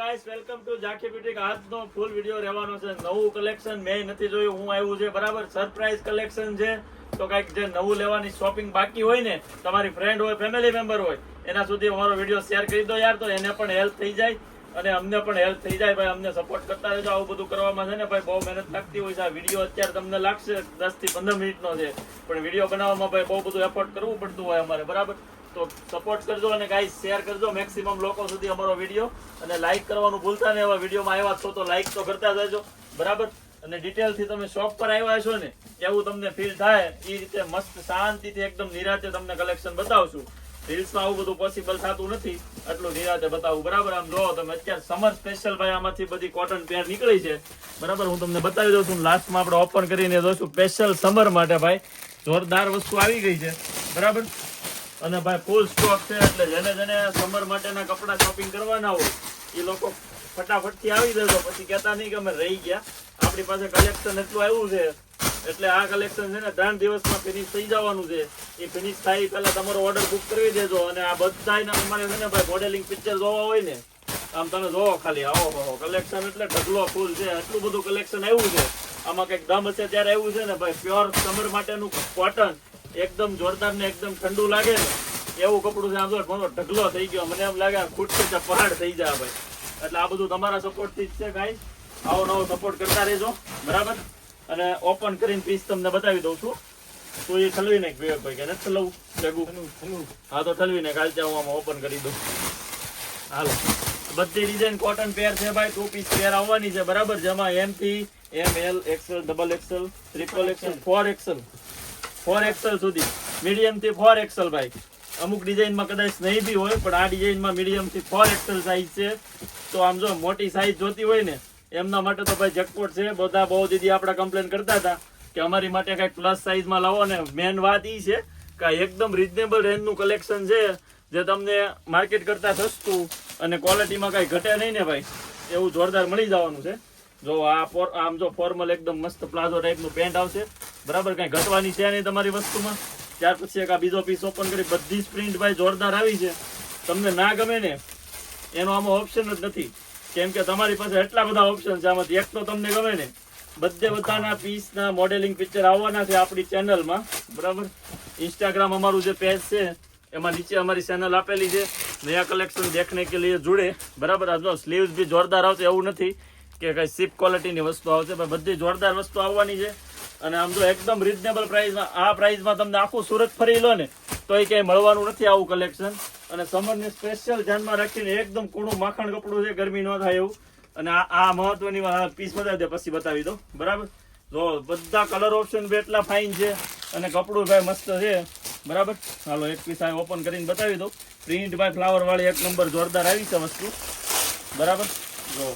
Guys welcome to Jhankhi beauty આજનો full video રહેવાનો છે. નવું કલેક્શન મેં નથી જોયું, હું આવ્યું છે. બરાબર? સરપ્રાઈઝ કલેક્શન છે. તો કાંઈક જે નવું લેવાની શોપિંગ બાકી હોય ને, તમારી ફ્રેન્ડ હોય ફેમિલી મેમ્બર હોય, એના સુધી અમારો વીડિયો શેર કરી દો યાર, તો એને પણ હેલ્પ થઈ જાય અને અમને પણ હેલ્પ થઈ જાય. ભાઈ, અમને સપોર્ટ કરતા રહેજો. આવું બધું કરવામાં છે ને, ભાઈ, બહુ મહેનત લાગતી હોય છે. આ વીડિયો અત્યારે તમને લાગશે દસથી પંદર મિનિટનો છે. પણ વીડિયો બનાવવામાં, ભાઈ, બહુ બધું એફર્ટ કરવું પડતું હોય અમારે. બરાબર? તો સપોર્ટ કરજો અને ગાઈઝ શેર કરજો. મેક્સિમમ લોકો સુધી અમારો વીડિયો અને લાઈક કરવાનું ભૂલતા નહીં. એવા વિડીયોમાં આવ્યા છો તો લાઈક તો કરતા જજો બરાબર? અને ડિટેલથી તમે શોપ પર આવ્યા છો ને એવું તમને ફીલ થાય એ રીતે મસ્ત શાંતિથી એકદમ નિરાતે તમને કલેક્શન બતાવશું. રીલ્સમાં આવું બધું પોસિબલ થતું નથી. આટલું નિરાતે બતાવું. બરાબર? આમ જો તમે, અત્યારે સમર સ્પેશિયલ ભાઈ આમાંથી બધી કોટન પેર નીકળી છે. બરાબર? હું તમને બતાવી દઉં છું. લાસ્ટમાં આપણે ઓપન કરીને જોઈશું. સ્પેશિયલ સમર માટે ભાઈ, જોરદાર વસ્તુ આવી ગઈ છે. બરાબર? અને ભાઈ ફૂલ સ્ટોક છે, એટલે જેને જેને સમર માટેના કપડા શોપિંગ કરવાના હોય એ લોકો ફટાફટથી આવી જજો. પછી કહેતા નહીં કે અમે રહી ગયા. આપણી પાસે કલેક્શન એટલું આવ્યું છે, એટલે આ કલેક્શન છે ને ત્રણ દિવસમાં ફિનિશ થઈ જવાનું છે. એ ફિનિશ થાય પહેલાં તમારો ઓર્ડર બુક કરી દેજો અને આ બધાયના અમારે છે ને ભાઈ મોડેલિંગ પિક્ચર જોવા હોય ને, આમ તમે જોવો ખાલી, આવો હો કલેક્શન એટલે ઢગલો ફૂલ છે. એટલું બધું કલેક્શન આવ્યું છે. આમાં કંઈક દમ હશે ત્યારે આવ્યું છે ને ભાઈ પ્યોર સમર માટેનું કોટન એકદમ જોરદાર ને એકદમ ઠંડુ લાગે ને એવું કપડું આમ ઘણો ઢગલો થઈ ગયો. મને એમ લાગે ખૂટશે પહાડ થઈ જાય ભાઈ. એટલે આ બધું તમારા સપોર્ટથી જ છે ગાઈ આવો નવો સપોર્ટ કરતા રહેજો. બરાબર? અને ઓપન કરીને પીસ તમને બતાવી દઉં છું. તો એ ઠલવી નાખ વિવેક ભાઈ કે નથી ઠલવું? ભેગું? હા, તો ઠલવી નાખ હાલ હું આમાં ઓપન કરી દઉં. હાલો. બધી ડિઝાઇન કોટન પેર છે ભાઈ ટુ પીસ પેર આવવાની છે. બરાબર? જેમાં એમ થી M L XL double XL triple XL four XL four XL સુધી. મીડિયમથી ફોર એક્સલ ભાઈ. અમુક ડિઝાઇનમાં કદાચ નહીં બી હોય, પણ આ ડિઝાઇનમાં મીડિયમથી ફોર એક્સલ સાઈઝ છે. તો આમ જો મોટી સાઈઝ જોતી હોય ને, એમના માટે તો ભાઈ જકપોટ છે. બધા બહુ દીદી આપણે કમ્પ્લેન કરતા હતા કે અમારી માટે કઈ પ્લસ સાઇઝમાં લાવો ને. મેન વાત એ છે કે એકદમ રિઝનેબલ રેન્જનું કલેક્શન છે, જે તમને માર્કેટ કરતા સસ્તું અને ક્વોલિટીમાં કઈ ઘટે નહીં ને ભાઈ. એવું જોરદાર મળી જવાનું છે. જો આ આમ જો ફોર્મલ એકદમ મસ્ત પ્લાઝો ટાઈપનું પેન્ટ આવશે. બરાબર, કઈ ઘટવાની છે નહીં તમારી વસ્તુમાં? ત્યાર પછી એક આ બીજો પીસ ઓપન કરી, બધી જ પ્રિન્ટ ભાઈ જોરદાર આવી છે. તમને ના ગમે ને, એનો આમાં ઓપ્શન જ નથી. કેમ કે તમારી પાસે એટલા બધા ઓપ્શન છે, આમાંથી એક તો તમને ગમે ને, બધે બધાના પીસના મોડેલિંગ પિક્ચર આવવાના છે આપણી ચેનલમાં બરાબર? ઇન્સ્ટાગ્રામ અમારું જે પેજ છે, એમાં નીચે અમારી ચેનલ આપેલી છે. નયા કલેક્શન દેખને કે લીએ જોડે. બરાબર? આ જો સ્લીવ્સ બી જોરદાર આવશે, એવું નથી કે કંઈ સીપ ક્વોલિટીની વસ્તુ આવશે, પણ બધી જોરદાર વસ્તુ આવવાની છે. અને આમ જો એકદમ રિઝનેબલ પ્રાઇસમાં આ પ્રાઇસમાં તમને આખું સુરત ફરી લો ને તો એ ક્યાંય મળવાનું નથી આવું કલેક્શન અને સમરને સ્પેશિયલ ધ્યાનમાં રાખીને એકદમ કૂણું માખણ કપડું છે, ગરમી ન થાય એવું. અને આ આ મહત્વની પીસ બતાવી દે, પછી બતાવી દો બરાબર? જો બધા કલર ઓપ્શન બે એટલા ફાઇન છે અને કપડું ભાઈ મસ્ત છે. બરાબર? હાલો, એક પીસ આ ઓપન કરીને બતાવી દો પ્રિન્ટ ભાઈ ફ્લાવર વાળી એક નંબર જોરદાર આવી છે વસ્તુ. બરાબર? જો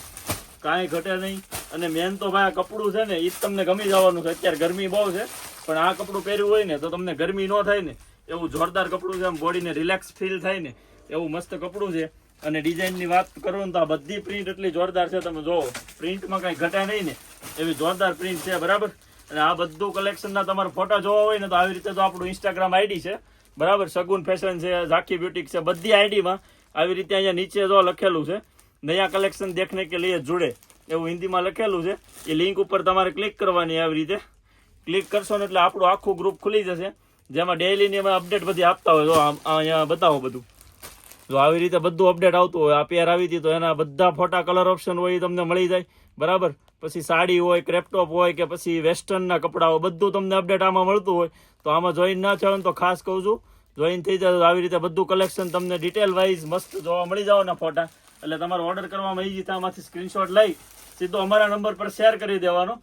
કાંઈ ઘટે નહીં. અને મેન તો ભાઈ આ કપડું છે ને એ જ તમને ગમી જવાનું છે. અત્યારે ગરમી બહુ છે, પણ આ કપડું પહેર્યું હોય ને, તો તમને ગરમી ન થાય ને. એવું જોરદાર કપડું છે, આમ બોડીને રિલેક્સ ફીલ થાય ને, એવું મસ્ત કપડું છે. અને ડિઝાઇનની વાત કરો તો આ બધી પ્રિન્ટ એટલી જોરદાર છે, તમે જોવો પ્રિન્ટમાં કાંઈ ઘટા નહીં ને. એવી જોરદાર પ્રિન્ટ છે, બરાબર? અને આ બધું કલેક્શનના તમારે ફોટા જોવા હોય ને, તો આવી રીતે તો આપણું ઇન્સ્ટાગ્રામ આઈડી છે. બરાબર? સગુન ફેશન છે ઝાકી બ્યુટીક છે, બધી આઈડીમાં આવી રીતે અહીંયા નીચે જો લખેલું છે, નયા કલેક્શન દેખને કે લઈએ जुड़े એવું હિન્દીમાં લખેલું છે. એ લિંક ઉપર તમારે ક્લિક કરવાની આવી રીતે. ક્લિક કરશો ને એટલે આપણું આખું ગ્રુપ ખુલી જશે. જેમાં ડેઈલીની અમે અપડેટ બધી આપતા હોય. આમ અહીંયા બતાવો બધું. જો આવી રીતે બધું અપડેટ આવતું હોય, આ પેર આવી હતી, તો એના બધા ફોટા કલર ઓપ્શન હોય એ તમને મળી જાય. બરાબર? પછી સાડી હોય ક્રેપટોપ હોય કે પછી વેસ્ટર્નના કપડાં હોય બધું તમને અપડેટ આમાં મળતું હોય. તો આમાં જોઈન ના થયો તો ખાસ કહું છું જોઈન થઈ જાય તો આવી રીતે બધું કલેક્શન તમને ડિટેલ વાઇઝ મસ્ત જોવા મળી જવાના ફોટા. એટલે તમારો ઓર્ડર કરવામાં આવી થાય આમાંથી સ્ક્રીનશોટ લઈ સીધો અમારા નંબર પર શેર કરી દેવાનો.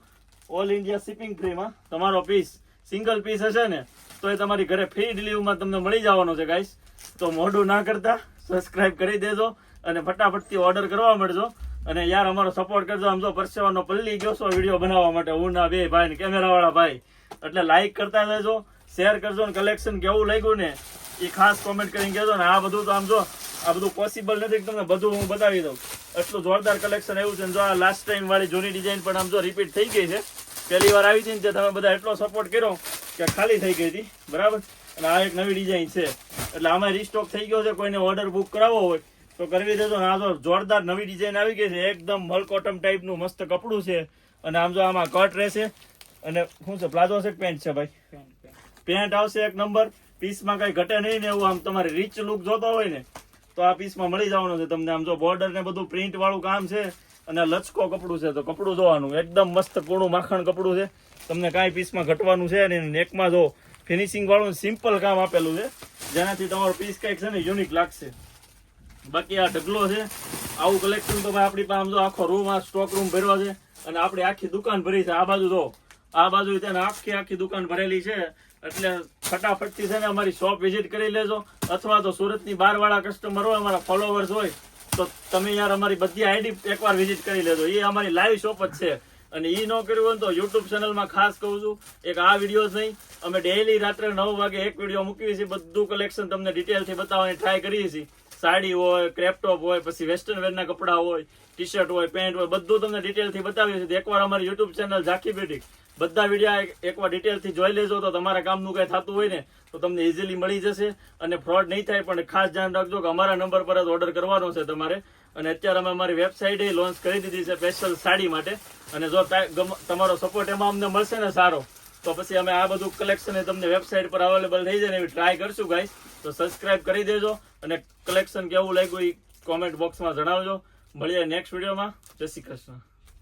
ઓલ ઇન્ડિયા શિપિંગ ફ્રીમાં તમારો પીસ સિંગલ પીસ હશે ને, તો એ તમારી ઘરે ફ્રી ડિલિવરીમાં તમને મળી જવાનો છે ગાઈસ તો મોઢું ના કરતા સબસ્ક્રાઇબ કરી દેજો અને ફટાફટથી ઓર્ડર કરવા મળજો. અને યાર, અમારો સપોર્ટ કરજો. આમ જો પરસેવાનો પલ્લી ગયો છો વીડિયો બનાવવા માટે. હું ના, બે ભાઈ ને કેમેરાવાળા ભાઈ. એટલે લાઈક કરતા જજો શેર કરજો ને કલેક્શન કેવું લાગ્યું ને, એ ખાસ કોમેન્ટ કરીને કહેજો ને. આ બધું તો આમ જો આ બધું પોસિબલ નથી તમને બધું હું બતાવી દઉં. એટલું જોરદાર કલેક્શન આવ્યું છે ને જો આ લાસ્ટ ટાઈમ વાળી જૂની ડિઝાઇન પણ આમ જો રિપીટ થઈ ગઈ છે. પહેલી વાર આવી હતી ને તમે બધા એટલો સપોર્ટ કર્યો કે ખાલી થઈ ગઈ હતી. બરાબર? અને આ એક નવી ડિઝાઇન છે. એટલે આમાં રીસ્ટોક થઈ ગયો છે. કોઈને ઓર્ડર બુક કરાવવો હોય તો કરવી દેજો આ તો જોરદાર નવી ડિઝાઇન આવી ગઈ છે. એકદમ મલકોટમ ટાઈપનું મસ્ત કપડું છે. અને આમ જો આમાં કટ રહેશે. અને શું છે? પ્લાઝો છે પેન્ટ છે ભાઈ? પેન્ટ આવશે એક નંબર. પીસમાં કઈ ઘટે નહીં ને એવું આમ તમારે રીચ લુક જોતો હોય ને તો આ પીસમાં મળી જવાનું છે તમને. આમ જો બોર્ડર ને બધું પ્રિન્ટ વાળું કામ છે અને લચકો કપડું છે, તો કપડું જોવાનું. એકદમ મસ્ત કોણું માખણ કપડું છે. તમને કાંઈ પીસમાં ઘટવાનું છે અને નેકમાં જો ફિનિશિંગ વાળું સિમ્પલ કામ આપેલું છે. જેનાથી તમારો પીસ કંઈક છે ને યુનિક લાગશે. બાકી આ ઢગલો છે. આવું કલેક્શન તો ભાઈ આપણી પાસે આમ જો આખો રૂમ આ સ્ટોક રૂમ ભર્યો છે. અને આપણી આખી દુકાન ભરી છે. આ બાજુ જો, આ બાજુ તેને આખી આખી દુકાન ભરેલી છે. એટલે ફટાફટથી છે ને અમારી શોપ વિઝિટ કરી લેજો. અથવા તો સુરતની બહારવાળા કસ્ટમર હોય, અમારા ફોલોવર્સ હોય, તો તમે યાર અમારી બધી આઈડી એકવાર વિઝિટ કરી લેજો. એ અમારી લાઈવ શોપ જ છે. અને એ ન કર્યું હોય તો યુટ્યુબ ચેનલમાં ખાસ કહું છું, એક આ વીડિયો જ નહીં. અમે ડેઈલી રાત્રે નવ વાગે એક વીડિયો મૂકીએ છીએ. બધું કલેક્શન તમને ડિટેલથી બતાવવાની ટ્રાય કરીએ છીએ. સાડી હોય ક્રેપટોપ હોય, પછી વેસ્ટર્ન વેરના કપડાં હોય ટી શર્ટ હોય પેન્ટ હોય, બધું તમને ડિટેલથી બતાવીએ છીએ. એકવાર અમારી યુટ્યુબ ચેનલ ઝાંખી બેટી બધા વિડીયા એકવાર ડિટેલથી જોઈ લેજો. તો તમારા કામનું કંઈ થતું હોય ને, તો તમને ઇઝીલી મળી જશે. અને ફ્રોડ નહીં થાય, પણ ખાસ ધ્યાન રાખજો કે અમારા નંબર પર જ ઓર્ડર કરવાનો છે તમારે. અને અત્યારે અમે અમારી વેબસાઇટ લોન્ચ કરી દીધી છે સ્પેશિયલ સાડી માટે. અને જો તમારો સપોર્ટ એમાં અમને મળશે ને સારો, તો પછી અમે આ બધું કલેક્શન તમને વેબસાઇટ પર અવેલેબલ થઈ જાય ને એવી ટ્રાય કરશું ગાઈસ તો સબસ્ક્રાઇબ કરી દેજો અને કલેક્શન કેવું લાગ્યું એ કોમેન્ટ બોક્સમાં જણાવજો. મળીએ નેક્સ્ટ વિડીયોમાં જય શ્રી કૃષ્ણ.